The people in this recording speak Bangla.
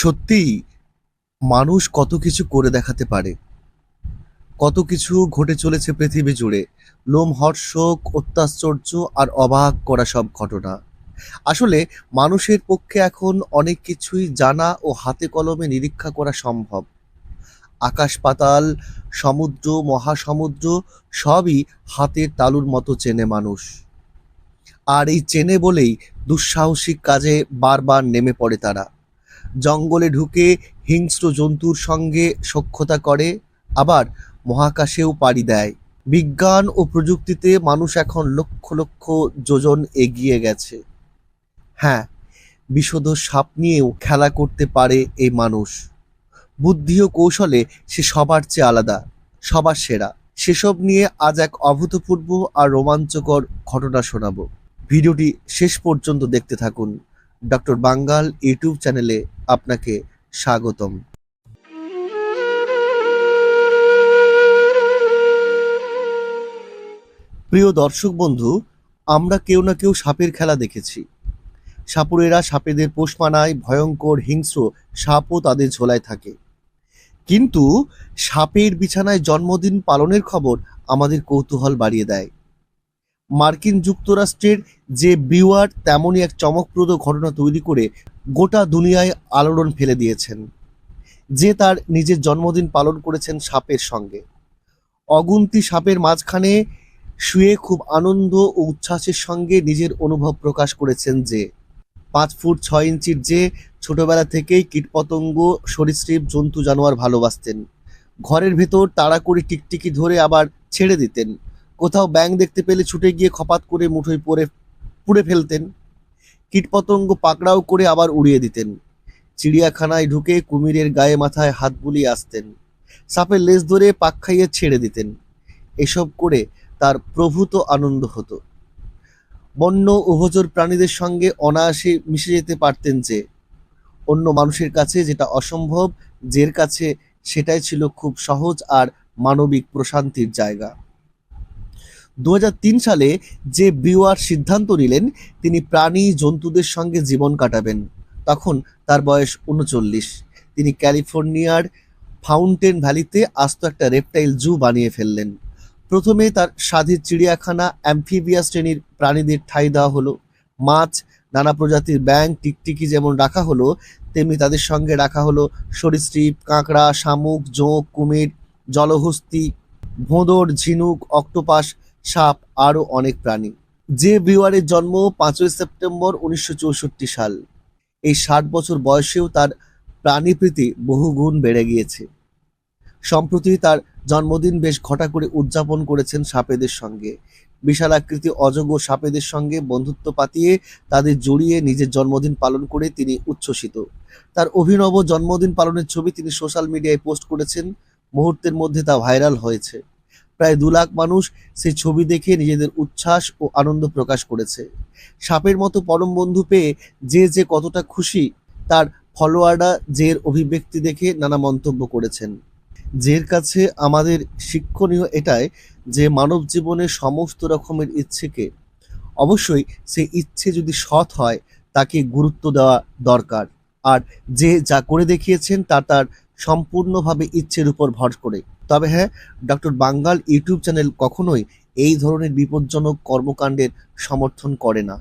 সত্যিই মানুষ কত কিছু করে দেখাতে পারে। কত কিছু ঘটে চলেছে পৃথিবী জুড়ে। লোমহর্ষক অত্যাশ্চর্য আর অবাক করা সব ঘটনা। আসলে মানুষের পক্ষে এখন অনেক কিছুই জানা ও হাতে কলমে নিরীক্ষা করা সম্ভব। আকাশ পাতাল, সমুদ্র, মহাসমুদ্র সবই হাতের তালুর মতো চেনে মানুষ। আর এই চেনে বলেই দুঃসাহসিক কাজে বারবার নেমে পড়ে তারা। জঙ্গলে ঢুকে হিংস্র জন্তুর সঙ্গে সখ্যতা করে, আবার মহাকাশেও পাড়ি দেয়। বিজ্ঞান ও প্রযুক্তিতে মানুষ এখন লক্ষ লক্ষ যোজন এগিয়ে গেছে। হ্যাঁ বিশদ সাপ নিয়েও খেলা করতে পারে এই মানুষ। বুদ্ধি ও কৌশলে সে সবার চেয়ে আলাদা, সবার সেরা। সেসব নিয়ে আজ এক অভূতপূর্ব আর রোমাঞ্চকর ঘটনা শোনাবো। ভিডিওটি শেষ পর্যন্ত দেখতে থাকুন। ডক্টর বাঙ্গাল ইউটিউব চ্যানেলে আপনাকে স্বাগতম। প্রিয় দর্শক বন্ধু, আমরা কেউ না কেউ সাপের খেলা দেখেছি। সাপুরেরা সাপেদের পোষ মানায়, ভয়ঙ্কর হিংস্র সাপও তাদের ঝোলায় থাকে। কিন্তু সাপের বিছানায় জন্মদিন পালনের খবর আমাদের কৌতূহল বাড়িয়ে দেয়। মার্কিন যুক্তরাষ্ট্রের যে বিওয়ার, তেমনই এক চমকপ্রদ ঘটনা তৈরি করে গোটা দুনিয়ায় আলোড়ন ফেলে দিয়েছেন, যে তার নিজের জন্মদিন পালন করেছেন সাপের সঙ্গে। অগুন্তি সাপের মাঝখানে শুয়ে খুব আনন্দ ও উচ্ছ্বাসের সঙ্গে নিজের অনুভব প্রকাশ করেছেন যে, পাঁচ ফুট ছয় ইঞ্চির যে ছোটবেলা থেকেই কীটপতঙ্গ, সরীসৃপ, জন্তু, জানোয়ার ভালোবাসতেন, ঘরের ভেতর তাড়া করে টিকটিকি ধরে আবার ছেড়ে দিতেন। কোথাও ব্যাঙ দেখতে পেলে ছুটে গিয়ে খপাত করে মুঠোয় পরে, পুড়ে ফেলতেন। কীটপতঙ্গ পাকড়াও করে আবার উড়িয়ে দিতেন। চিড়িয়াখানায় ঢুকে কুমিরের গায়ে মাথায় হাত বুলিয়ে আসতেন। সাপের লেজ ধরে পাক খাইয়ে ছেড়ে দিতেন। এসব করে তার প্রভূত আনন্দ হতো। বন্য উভচর প্রাণীদের সঙ্গে অনায়াসে মিশে যেতে পারতেন যে। অন্য মানুষের কাছে যেটা অসম্ভব যের কাছে সেটাই ছিল খুব সহজ আর মানবিক প্রশান্তির জায়গা। দু হাজার তিন সালে যে বিওয়ার সিদ্ধান্ত নিলেন, তিনি প্রাণী জন্তুদের সঙ্গে জীবন কাটাবেন। তখন তার বয়স উনচল্লিশ। তিনি ক্যালিফোর্নিয়ার ফাউন্টেন ভ্যালিতে আস্ত একটা রেপটাইল জু বানিয়ে ফেললেন। প্রথমে তার স্বাধীন চিড়িয়াখানা অ্যাম্ফিবিয়াস শ্রেণির প্রাণীদের ঠাঁই দেওয়া হলো। মাছ, নানা প্রজাতির ব্যাঙ, টিকটিকি যেমন রাখা হলো, তেমনি তাদের সঙ্গে রাখা হলো সরীসৃপ, কাঁকড়া, শামুক, জোঁক, কুমির, জলহস্তি, ভোঁদর, ঝিনুক, অক্টোপাস সাপ, আরও অনেক প্রাণী। যে বিওয়ারের জন্ম পাঁচই সেপ্টেম্বর উনিশশো চৌষট্টি সাল। এই ষাট বছর বয়সেও তার প্রাণীপ্রীতি বহুগুণ বেড়ে গিয়েছে। সম্প্রতি তার জন্মদিন বেশ ঘটা করে উদযাপন করেছেন সাপেদের সঙ্গে। বিশাল আকৃতি অজগর সাপেদের সঙ্গে বন্ধুত্ব পাতিয়ে তাদের জড়িয়ে নিজের জন্মদিন পালন করে তিনি উচ্ছ্বসিত। তার অভিনব জন্মদিন পালনের ছবি তিনি সোশ্যাল মিডিয়ায় পোস্ট করেছেন। মুহূর্তের মধ্যে তা ভাইরাল হয়েছে। প্রায় দু লাখ মানুষ সেই ছবি দেখে নিজেদের উচ্ছ্বাস ও আনন্দ প্রকাশ করেছে। সাপের মতো পরম বন্ধু পেয়ে যে যে কতটা খুশি, তার ফলোয়াররা জের অভিব্যক্তি দেখে নানা মন্তব্য করেছেন। জের কাছে আমাদের শিক্ষণীয় এটাই যে মানব জীবনের সমস্ত রকমের ইচ্ছেকে, অবশ্যই সেই ইচ্ছে যদি সৎ হয়, তাকে গুরুত্ব দেওয়া দরকার। আর যে যা করে দেখিয়েছেন, তা তার সম্পূর্ণভাবে ইচ্ছের উপর ভর করে। তবে হ্যাঁ ডক্টর বাঙ্গাল ইউটিউব চ্যানেল কখনোই এই ধরনের বিপজ্জনক কর্মকাণ্ডের সমর্থন করে না।